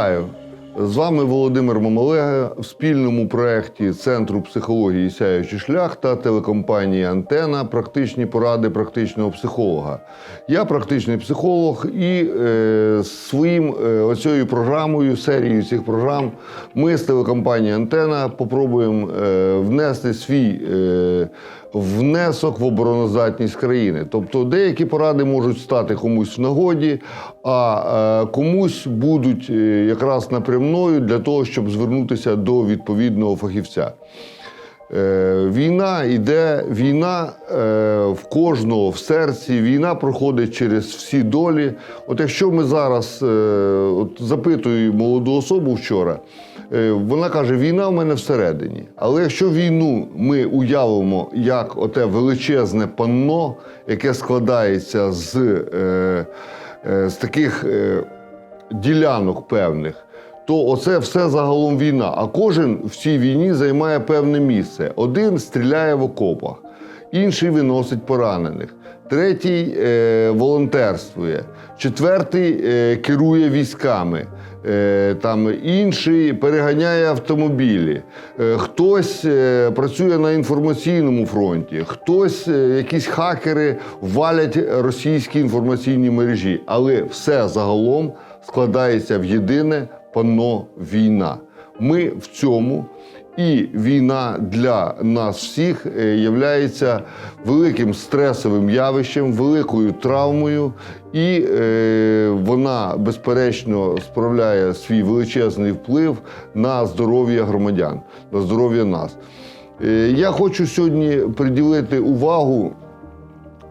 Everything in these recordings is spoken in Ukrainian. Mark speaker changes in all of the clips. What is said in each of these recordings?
Speaker 1: Вітаю! З вами Володимир Мамалега в спільному проєкті Центру психології Сяючий шлях та телекомпанії Антена Практичні поради практичного психолога. Я практичний психолог і е, своїм е, оцією програмою, серією цих програм, ми з телекомпанії Антена попробуємо е, внести свій. Е, внесок в обороноздатність країни. Тобто деякі поради можуть стати комусь в нагоді, а е, комусь будуть е, якраз напрямною для того, щоб звернутися до відповідного фахівця. Е, Війна йде, війна е, в кожного в серці, війна проходить через всі долі. От якщо ми зараз е, от запитую молоду особу вчора, вона каже, війна в мене всередині. Але якщо війну ми уявимо як оте величезне панно, яке складається з, з таких ділянок певних, то оце все загалом війна. А кожен в цій війні займає певне місце. Один стріляє в окопах, інший виносить поранених, третій е, волонтерствує, четвертий е, керує військами. Е, Там інший переганяє автомобілі, е, хтось е, працює на інформаційному фронті, хтось, якісь хакери валять російські інформаційні мережі. Але все загалом складається в єдине панно війна. Ми в цьому. І війна для нас всіх е, являється великим стресовим явищем, великою травмою, і е, вона безперечно справляє свій величезний вплив на здоров'я громадян, на здоров'я нас. Е, я хочу сьогодні приділити увагу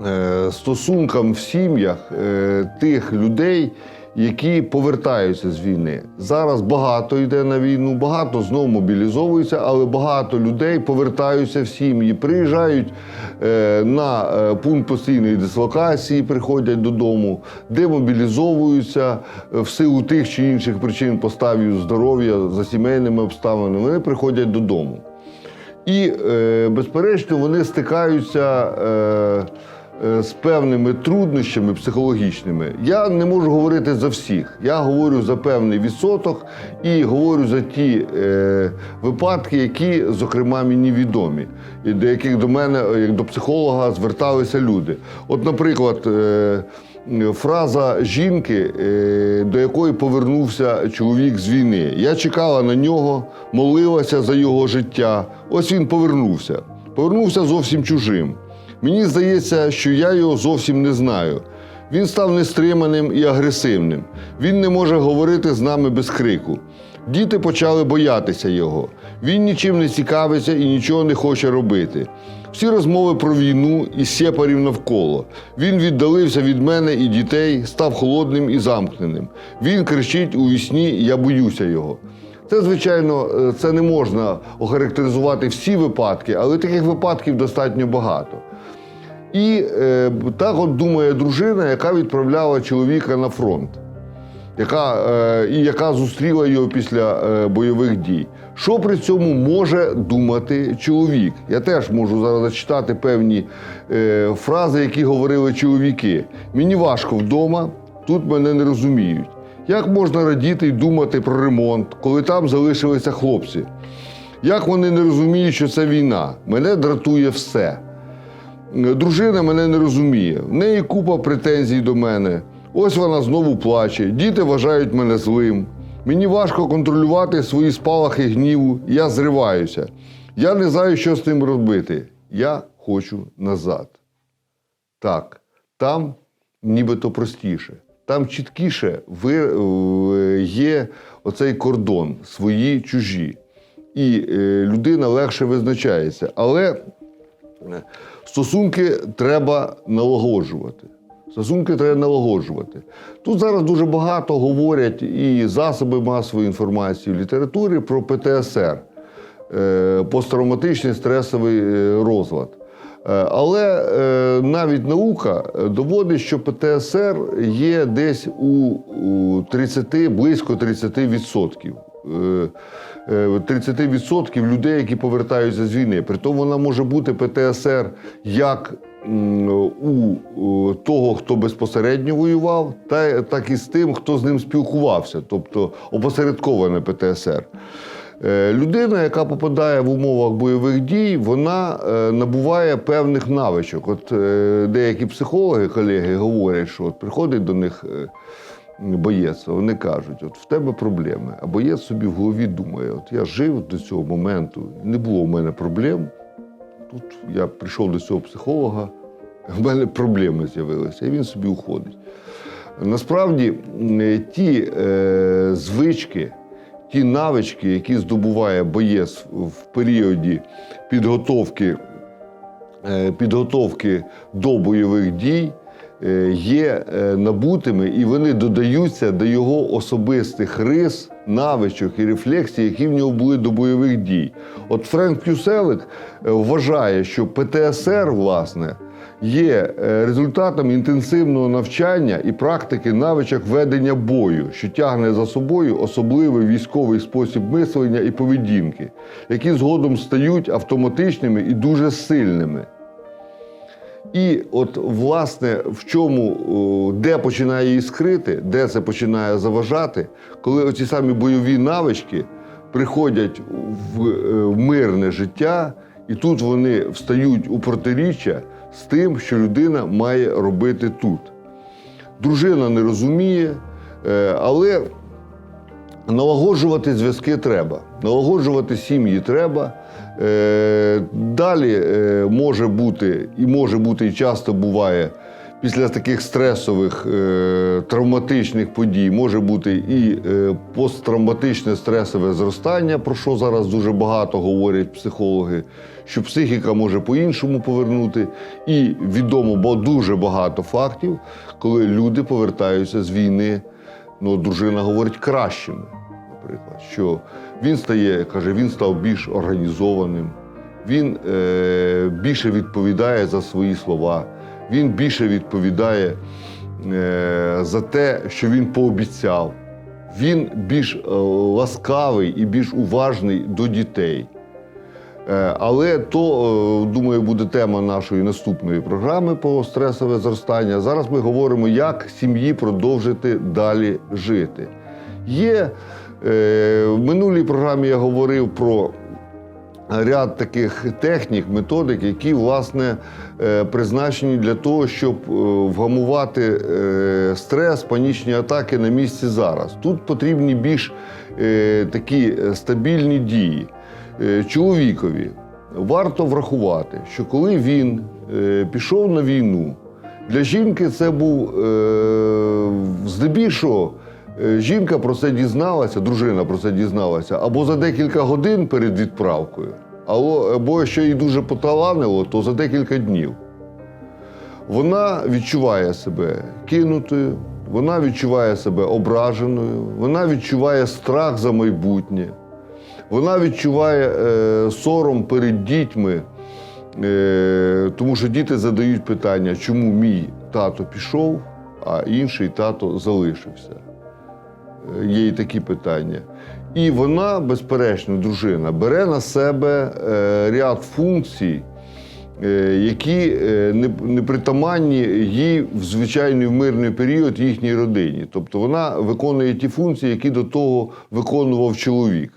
Speaker 1: е, стосункам в сім'ях е, тих людей, які повертаються з війни. Зараз багато йде на війну, багато знову мобілізовуються, але багато людей повертаються в сім'ї, приїжджають е, на е, пункт постійної дислокації, приходять додому, демобілізовуються е, в силу тих чи інших причин поставів здоров'я за сімейними обставинами. Вони приходять додому. І, безперечно, вони стикаються з певними труднощами психологічними. Я не можу говорити за всіх. Я говорю за певний відсоток і говорю за ті е, випадки, які, зокрема, мені відомі, і до яких до мене, е, як до психолога, зверталися люди. От, наприклад, е, Фраза жінки, е, до якої повернувся чоловік з війни. Я чекала на нього, молилася за його життя. Ось він повернувся. Повернувся зовсім чужим. Мені здається, що я його зовсім не знаю. Він став нестриманим і агресивним. Він не може говорити з нами без крику. Діти почали боятися його. Він нічим не цікавиться і нічого не хоче робити. Всі розмови про війну і сепарів навколо. Він віддалився від мене і дітей, став холодним і замкненим. Він кричить у вісні Я боюся його. Це, звичайно, е, це не можна охарактеризувати всі випадки, але таких випадків достатньо багато. І е, так от думає дружина, яка відправляла чоловіка на фронт, яка, е, і яка зустріла його після е, бойових дій. Що при цьому може думати чоловік? Я теж можу зараз зачитати певні е, фрази, які говорили чоловіки. Мені важко вдома, тут мене не розуміють. Як можна радіти і думати про ремонт, коли там залишилися хлопці? Як вони не розуміють, що це війна? Мене дратує все. Дружина мене не розуміє. В неї купа претензій до мене. Ось вона знову плаче. Діти вважають мене злим. Мені важко контролювати свої спалахи гніву. Я зриваюся. Я не знаю, що з тим робити. Я хочу назад. Так, там нібито простіше. Там чіткіше е, є оцей кордон, свої чужі. І е, людина легше визначається. Але е, стосунки треба налагоджувати. Стосунки треба налагоджувати. Тут зараз дуже багато говорять і засоби масової інформації в літературі про ПТСР посттравматичний стресовий розлад. Е, Але е, навіть наука доводить, що ПТСР є десь у, у 30, близько 30%. Е, е, 30% людей, які повертаються з війни. Притом вона може бути ПТСР як у того, хто безпосередньо воював, так і з тим, хто з ним спілкувався, тобто опосередковане ПТСР. Е, Людина, яка попадає в умовах бойових дій, вона е, набуває певних навичок. От е, деякі психологи, колеги говорять, що от приходить до них боєць, вони кажуть: от в тебе проблеми. А боєць собі в голові думає: от я жив до цього моменту, не було в мене проблем. Тут я прийшов до цього психолога, в мене проблеми з'явилися, і він собі уходить. Насправді, ті е, звички, ті навички, які здобуває боєць в періоді підготовки, е, підготовки до бойових дій, е, є е, набутими і вони додаються до його особистих рис, навичок і рефлексій, які в нього були до бойових дій. От Френк Кюселик вважає, що ПТСР, власне, є е, результатом інтенсивного навчання і практики навичок ведення бою, що тягне за собою особливий військовий спосіб мислення і поведінки, які згодом стають автоматичними і дуже сильними. І от, власне, в чому, де починає її скрити, де це починає заважати, коли оці самі бойові навички приходять в е, мирне життя, і тут вони встають у протиріччя з тим, що людина має робити тут. Дружина не розуміє, е, але налагоджувати зв'язки треба. Налагоджувати сім'ї треба. Е, Далі е, може бути, і може бути, і часто буває, після таких стресових е, травматичних подій може бути і е, посттравматичне стресове зростання, про що зараз дуже багато говорять психологи, що психіка може по-іншому повернути. І відомо бо дуже багато фактів, коли люди повертаються з війни, ну, дружина говорить кращими наприклад, що він стає, каже, він став більш організованим, він е, більше відповідає за свої слова, він більше відповідає е, за те, що він пообіцяв. Він більш е, ласкавий і більш уважний до дітей. Е, Але то, думаю, буде тема нашої наступної програми по стресове зростання. Зараз ми говоримо, як сім'ї продовжити далі жити. Є в минулій програмі я говорив про ряд таких технік, методик, які власне е, призначені для того, щоб е, вгамувати е, стрес, панічні атаки на місці зараз. Тут потрібні більш такі стабільні дії. Чоловікові варто врахувати, що коли він пішов на війну, для жінки це був здебільшого. Е, Жінка про це дізналася, дружина про це дізналася або за декілька годин перед відправкою, або, або що їй дуже поталанило, то за декілька днів. Вона відчуває себе кинутою, вона відчуває себе ображеною, вона відчуває страх за майбутнє, вона відчуває е, сором перед дітьми, е, тому що діти задають питання, чому мій тато пішов, а інший тато залишився. Е, Є і такі питання. І вона, безперечно, дружина, бере на себе е, ряд функцій, е, які не, притаманні їй в звичайний в мирний період їхній родині. Тобто вона виконує ті функції, які до того виконував чоловік.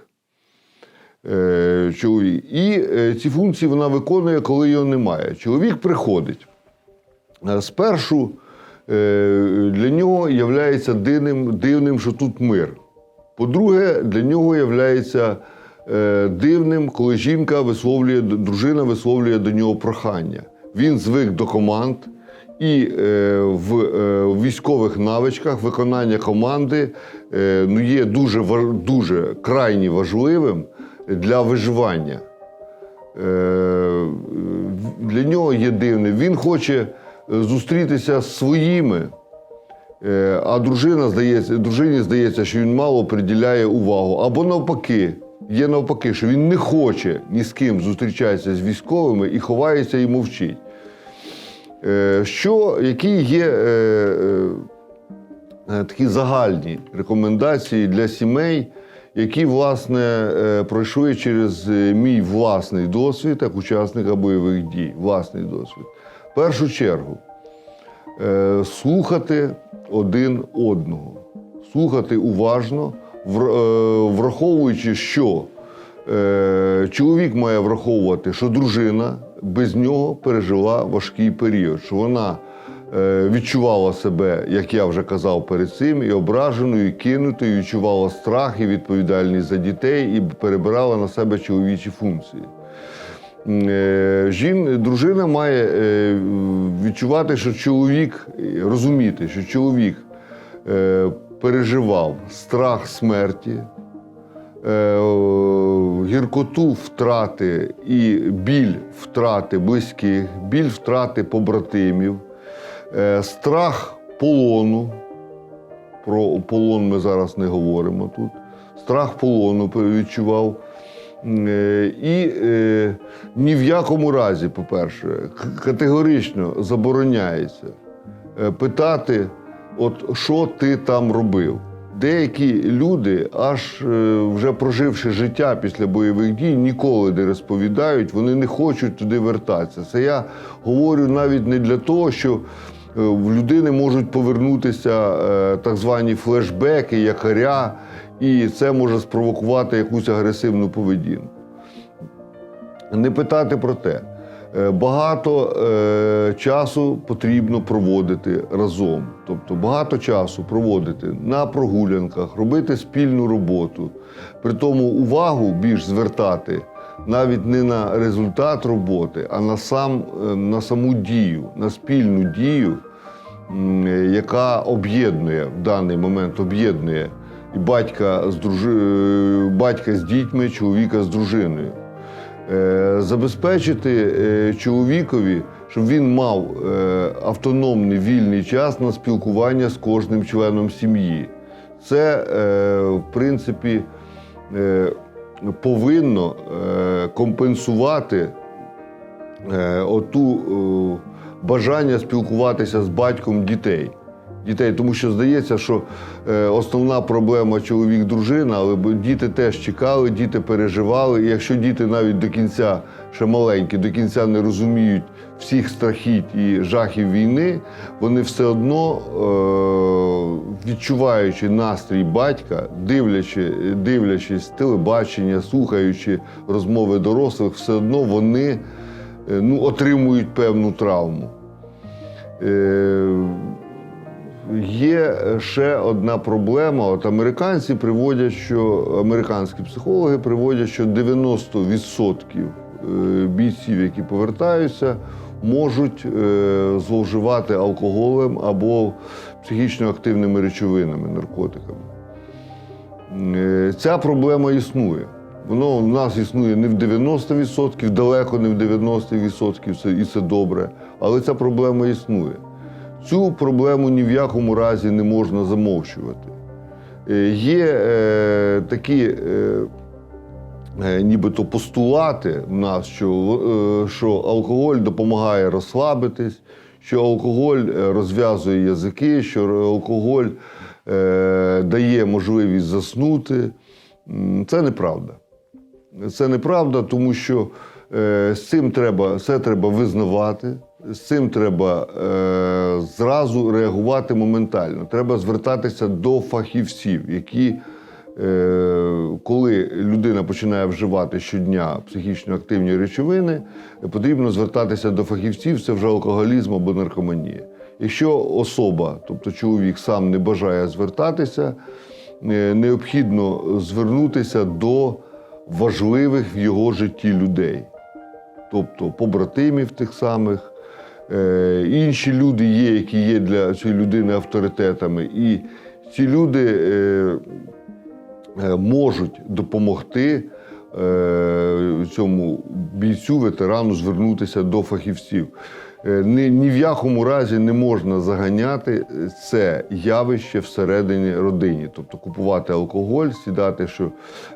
Speaker 1: Чоловік. І ці функції вона виконує, коли його немає. Чоловік приходить. Спершу для нього є дивним, дивним, що тут мир. По-друге, для нього є дивним, коли жінка висловлює, дружина висловлює до нього прохання. Він звик до команд, і е, в, е, військових навичках виконання команди е, ну, є дуже, дуже крайні важливим для виживання. Е, для нього є дивним. Він хоче е, зустрітися з своїми, е, а дружина здається, дружині здається, що він мало приділяє увагу. Або навпаки, є навпаки, що він не хоче ні з ким зустрічатися з військовими і ховається і мовчить. Е, Що, які є е, такі загальні рекомендації для сімей, які, власне, пройшли через мій власний досвід, як учасника бойових дій, власний досвід. Першу чергу е, слухати один одного, слухати уважно, е, враховуючи, що е, чоловік має враховувати, що дружина без нього пережила важкий період, що вона відчувала себе, як я вже казав перед цим, і ображеною, і кинутою, відчувала страх і відповідальність за дітей, і перебирала на себе чоловічі функції. Е, Жін, дружина має е, відчувати, що чоловік, розуміти, що чоловік е, переживав страх смерті, гіркоту втрати і біль втрати близьких, біль втрати побратимів, страх полону. Про полон ми зараз не говоримо тут. Страх полону відчував. Е, І е, ні в якому разі, по-перше, категорично забороняється е, питати, от що ти там робив. Деякі люди, аж вже проживши життя після бойових дій, ніколи не розповідають, вони не хочуть туди вертатися. Це я говорю навіть не для того, що в людини можуть повернутися так звані флешбеки, якоря, і це може спровокувати якусь агресивну поведінку. Не питати про те. Е, Багато е, часу потрібно проводити разом. Тобто багато часу проводити на прогулянках, робити спільну роботу. При тому увагу більш звертати навіть не на результат роботи, а на, сам, е, на саму дію, на спільну дію, яка об'єднує в даний момент об'єднує батька з, дружи... е, батька з дітьми, чоловіка з дружиною. Е, Забезпечити е, чоловікові, щоб він мав автономний вільний час на спілкування з кожним членом сім'ї. Це, в принципі, повинно компенсувати оту бажання спілкуватися з батьком дітей. Дітей, тому що здається, що е, основна проблема чоловік-дружина, але діти теж чекали, діти переживали. І якщо діти навіть до кінця ще маленькі, до кінця не розуміють всіх страхіть і жахів війни, вони все одно, е, відчуваючи настрій батька, дивлячи, дивлячись телебачення, слухаючи розмови дорослих, все одно вони е, ну, отримують певну травму. Є ще одна проблема. От американці приводять, що американські психологи приводять, що 90% е, бійців, які повертаються, можуть е, зловживати алкоголем або психічно активними речовинами, наркотиками. Е, Ця проблема існує. Воно в нас існує не в 90%, далеко не в 90%, і це добре, але ця проблема існує. Цю проблему ні в якому разі не можна замовчувати. Е, Є е, такі е, е, нібито постулати в нас, що, е, що алкоголь допомагає розслабитись, що алкоголь е, розв'язує язики, що алкоголь е, дає можливість заснути. Це неправда. Це неправда, тому що е, з цим треба, це треба визнавати, з цим треба е, зразу реагувати моментально. Треба звертатися до фахівців, які, е, коли людина починає вживати щодня психічно активні речовини, потрібно звертатися до фахівців, це вже алкоголізм або наркоманія. Якщо особа, тобто чоловік, сам не бажає звертатися, е, необхідно звернутися до важливих в його житті людей, тобто побратимів тих самих. Е, Інші люди є, які є для цієї людини авторитетами, і ці люди е, е, можуть допомогти цьому бійцю, ветерану звернутися до фахівців. Ні, ні в якому разі не можна заганяти це явище всередині родині, тобто купувати алкоголь, сідати, що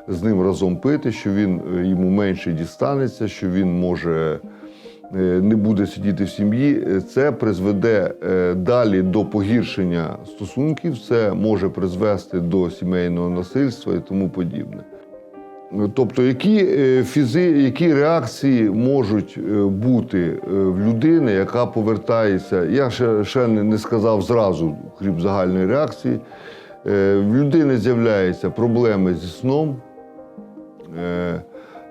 Speaker 1: з ним разом пити, що він йому менше дістанеться, що він може не буде сидіти в сім'ї. Е, Це призведе е, далі до погіршення стосунків, це може призвести до сімейного насильства і тому подібне. Тобто, які, е, фізи, які реакції можуть е, бути е, в людини, яка повертається. Я ще, ще не сказав зразу, крім загальної реакції. Е, В людини з'являються проблеми зі сном.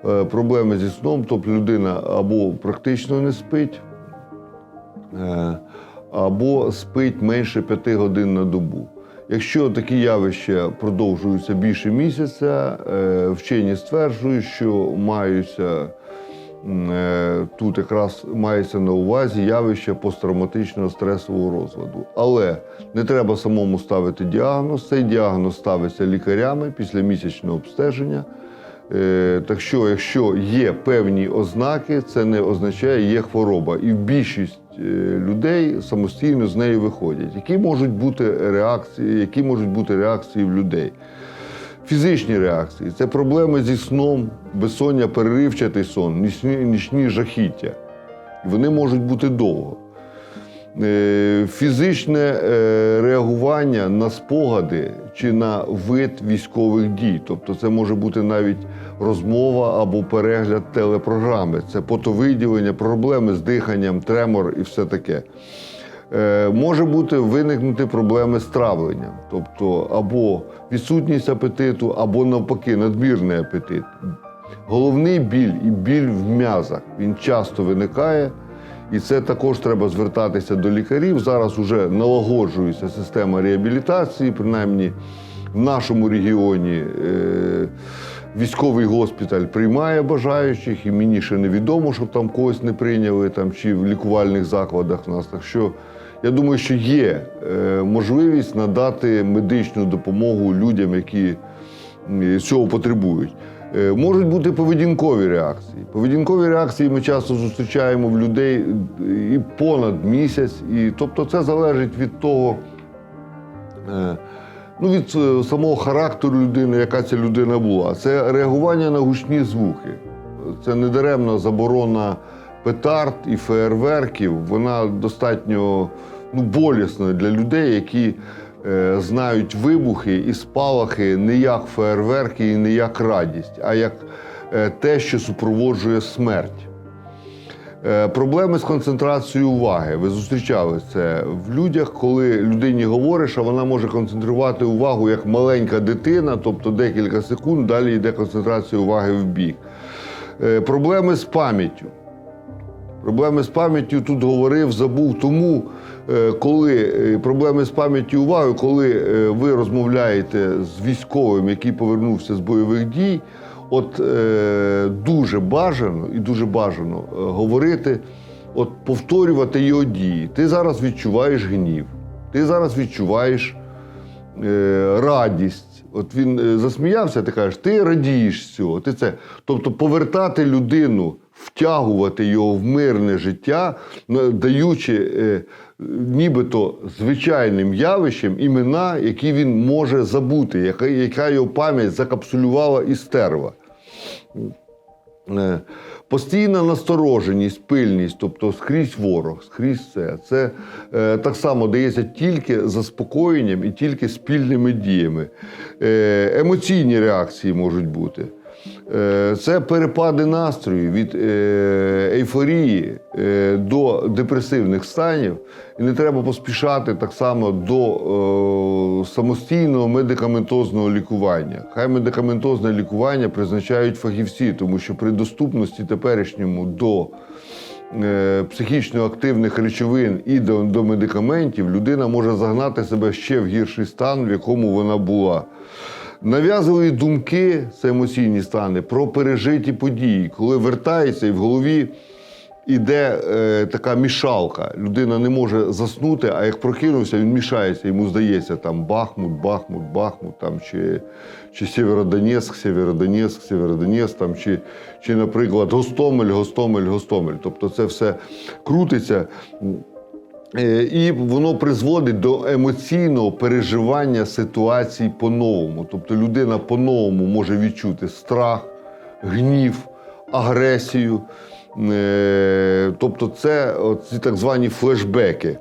Speaker 1: Е, Проблеми зі сном, тобто людина або практично не спить, е, або спить менше п'яти годин на добу. Якщо такі явища продовжуються більше місяця, е, вчені стверджують, що маються тут якраз мається на увазі явище посттравматичного стресового розладу. Але не треба самому ставити діагноз. Цей діагноз ставиться лікарями після місячного обстеження. Е, Так що, якщо є певні ознаки, це не означає, є хвороба. І більшість е, людей самостійно з неї виходять. Які можуть бути реакції, які можуть бути реакції в людей? Фізичні реакції це проблеми зі сном, безсоння, переривчатий сон, нічні, нічні жахіття. Вони можуть бути довго. Е, Фізичне е, реагування на спогади чи на вид військових дій. Тобто це може бути навіть розмова або перегляд телепрограми. Це потовиділення, проблеми з диханням, тремор і все таке. Е, Може бути виникнути проблеми з травленням, тобто або відсутність апетиту, або навпаки, надмірний апетит. Головний біль і біль в м'язах він часто виникає, і це також треба звертатися до лікарів. Зараз вже налагоджується система реабілітації, принаймні в нашому регіоні. Е- Військовий госпіталь приймає бажаючих, і мені ще невідомо, щоб там когось не прийняли, там, чи в лікувальних закладах у нас. Так що я думаю, що є е, можливість надати медичну допомогу людям, які цього потребують. Е, Можуть бути поведінкові реакції. Поведінкові реакції ми часто зустрічаємо в людей і понад місяць. І, тобто це залежить від того, е, ну, від е, самого характеру людини, яка ця людина була. Це реагування на гучні звуки. Це недаремна заборона петард і феєрверків. Вона достатньо ну, болісна для людей, які е, знають вибухи і спалахи не як феєрверки і не як радість, а як е, те, що супроводжує смерть. Е, Проблеми з концентрацією уваги. Ви зустрічали це в людях, коли людині говориш, а вона може концентрувати увагу як маленька дитина, тобто декілька секунд, далі йде концентрація уваги в бік. Е, Проблеми з пам'яттю. Проблеми з пам'яттю тут говорив, забув. Тому, е, коли е, проблеми з пам'яттю уваги, коли е, ви розмовляєте з військовим, який повернувся з бойових дій, от е, дуже бажано і дуже бажано е, говорити, от повторювати його дії. Ти зараз відчуваєш гнів, ти зараз відчуваєш е, радість. От він е, засміявся, ти кажеш, ти радієш з цього. Ти це. Тобто повертати людину, втягувати його в мирне життя, даючи е, нібито звичайним явищем імена, які він може забути, яка, яка його пам'ять закапсулювала і стерла. Е, Постійна настороженість, пильність, тобто скрізь ворог, скрізь це. Це е, так само дається тільки заспокоєнням і тільки спільними діями. Е, емоційні реакції можуть бути. Е, це перепади настрою від е, ейфорії е, до депресивних станів. І не треба поспішати так само до самостійного медикаментозного лікування. Хай медикаментозне лікування призначають фахівці, тому що при доступності теперішньому до психічно активних речовин і до, до медикаментів людина може загнати себе ще в гірший стан, в якому вона була. Нав'язливі думки, це емоційні стани, про пережиті події, коли вертається і в голові іде е, така мішалка. Людина не може заснути, а як прокинувся, він мішається. Йому здається, там Бахмут, Бахмут, Бахмут, там, чи, чи Сєвєродонецьк, Сєвєродонецьк, Сєвєродонецьк, там, чи, чи, наприклад, Гостомель, Гостомель, Гостомель. Тобто це все крутиться. Е, І воно призводить до емоційного переживання ситуацій по-новому. Тобто людина по-новому може відчути страх, гнів, агресію. Е, Тобто, це ці так звані флешбеки.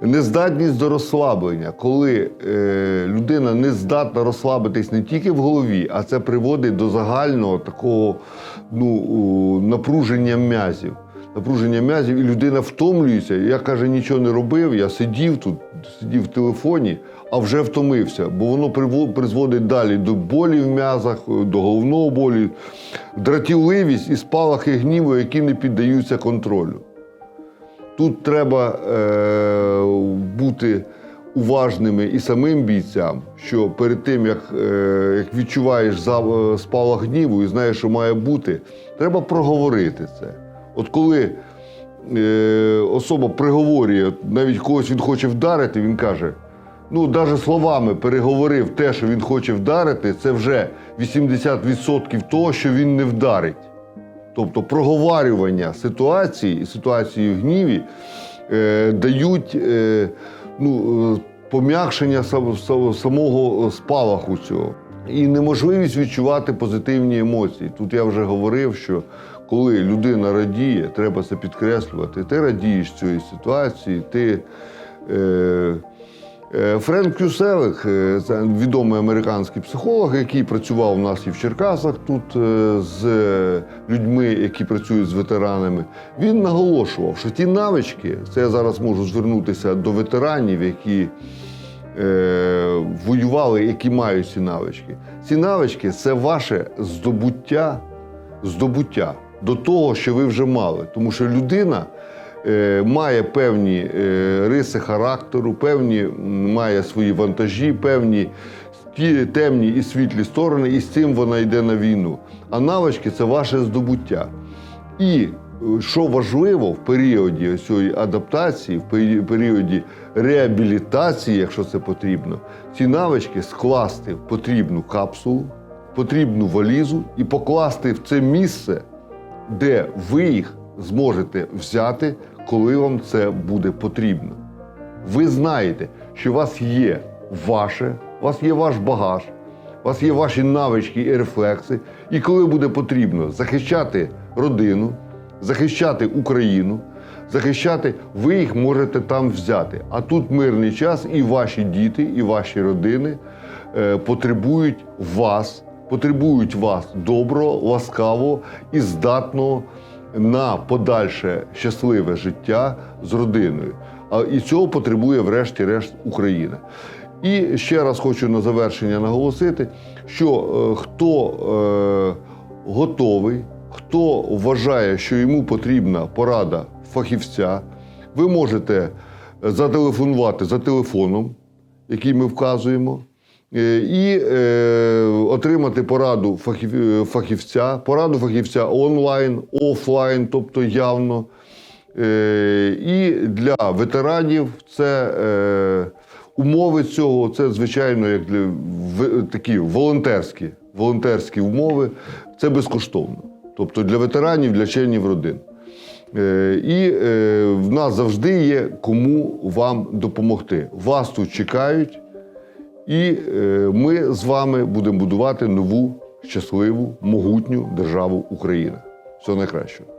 Speaker 1: Нездатність до розслаблення, коли е, людина не здатна розслабитись не тільки в голові, а це приводить до загального такого ну, напруження м'язів. Напруження м'язів, і людина втомлюється. Я каже, нічого не робив. Я сидів тут, сидів в телефоні, а вже втомився, бо воно призводить далі до болі в м'язах, до головного болі, дратівливість і спалахи гніву, які не піддаються контролю. Тут треба е, бути уважними і самим бійцям, що перед тим, як, е, як відчуваєш спалах гніву і знаєш, що має бути, треба проговорити це. От коли е, особа приговорює, навіть когось він хоче вдарити, він каже: ну, навіть словами переговорив те, що він хоче вдарити, це вже 80% того, що він не вдарить. Тобто проговорювання ситуації і ситуації в гніві е, дають е, ну, е, пом'якшення сам- сам- самого спалаху цього. І неможливість відчувати позитивні емоції. Тут я вже говорив, що коли людина радіє, треба це підкреслювати. Ти радієш цієї ситуації, ти. Е, Е, Френк Кюселик, е, це відомий американський психолог, який працював у нас і в Черкасах тут е, з людьми, які працюють з ветеранами. Він наголошував, що ті навички, це я зараз можу звернутися до ветеранів, які воювали, які мають ці навички. Ці навички це ваше здобуття, здобуття до того, що ви вже мали. Тому що людина е, має певні е, риси характеру, певні має свої вантажі, певні ті темні і світлі сторони, і з цим вона йде на війну. А навички це ваше здобуття. І е, що важливо в періоді цієї адаптації, в періоді реабілітації, якщо це потрібно, ці навички скласти в потрібну капсулу, потрібну валізу і покласти в це місце, де ви їх зможете взяти, коли вам це буде потрібно. Ви знаєте, що у вас є ваше, у вас є ваш багаж, у вас є ваші навички і рефлекси. І коли буде потрібно захищати родину, захищати Україну, захищати, ви їх можете там взяти. А тут мирний час, і ваші діти, і ваші родини е, потребують вас, потребують вас доброго, ласкавого і здатного на подальше щасливе життя з родиною. А і цього потребує, врешті-решт, Україна. І ще раз хочу на завершення наголосити, що е, хто е, готовий, хто вважає, що йому потрібна порада фахівця, ви можете зателефонувати за телефоном, який ми вказуємо, е, і е, отримати пораду фахів- е, фахівця, пораду фахівця онлайн, офлайн, тобто явно. Е, І для ветеранів це е, умови цього, це звичайно як для такі волонтерські, волонтерські умови. Це безкоштовно. Тобто для ветеранів, для членів родин. Е, І е, в нас завжди є кому вам допомогти. Вас тут чекають, і е, ми з вами будемо будувати нову щасливу, могутню державу Україна. Всього найкращого.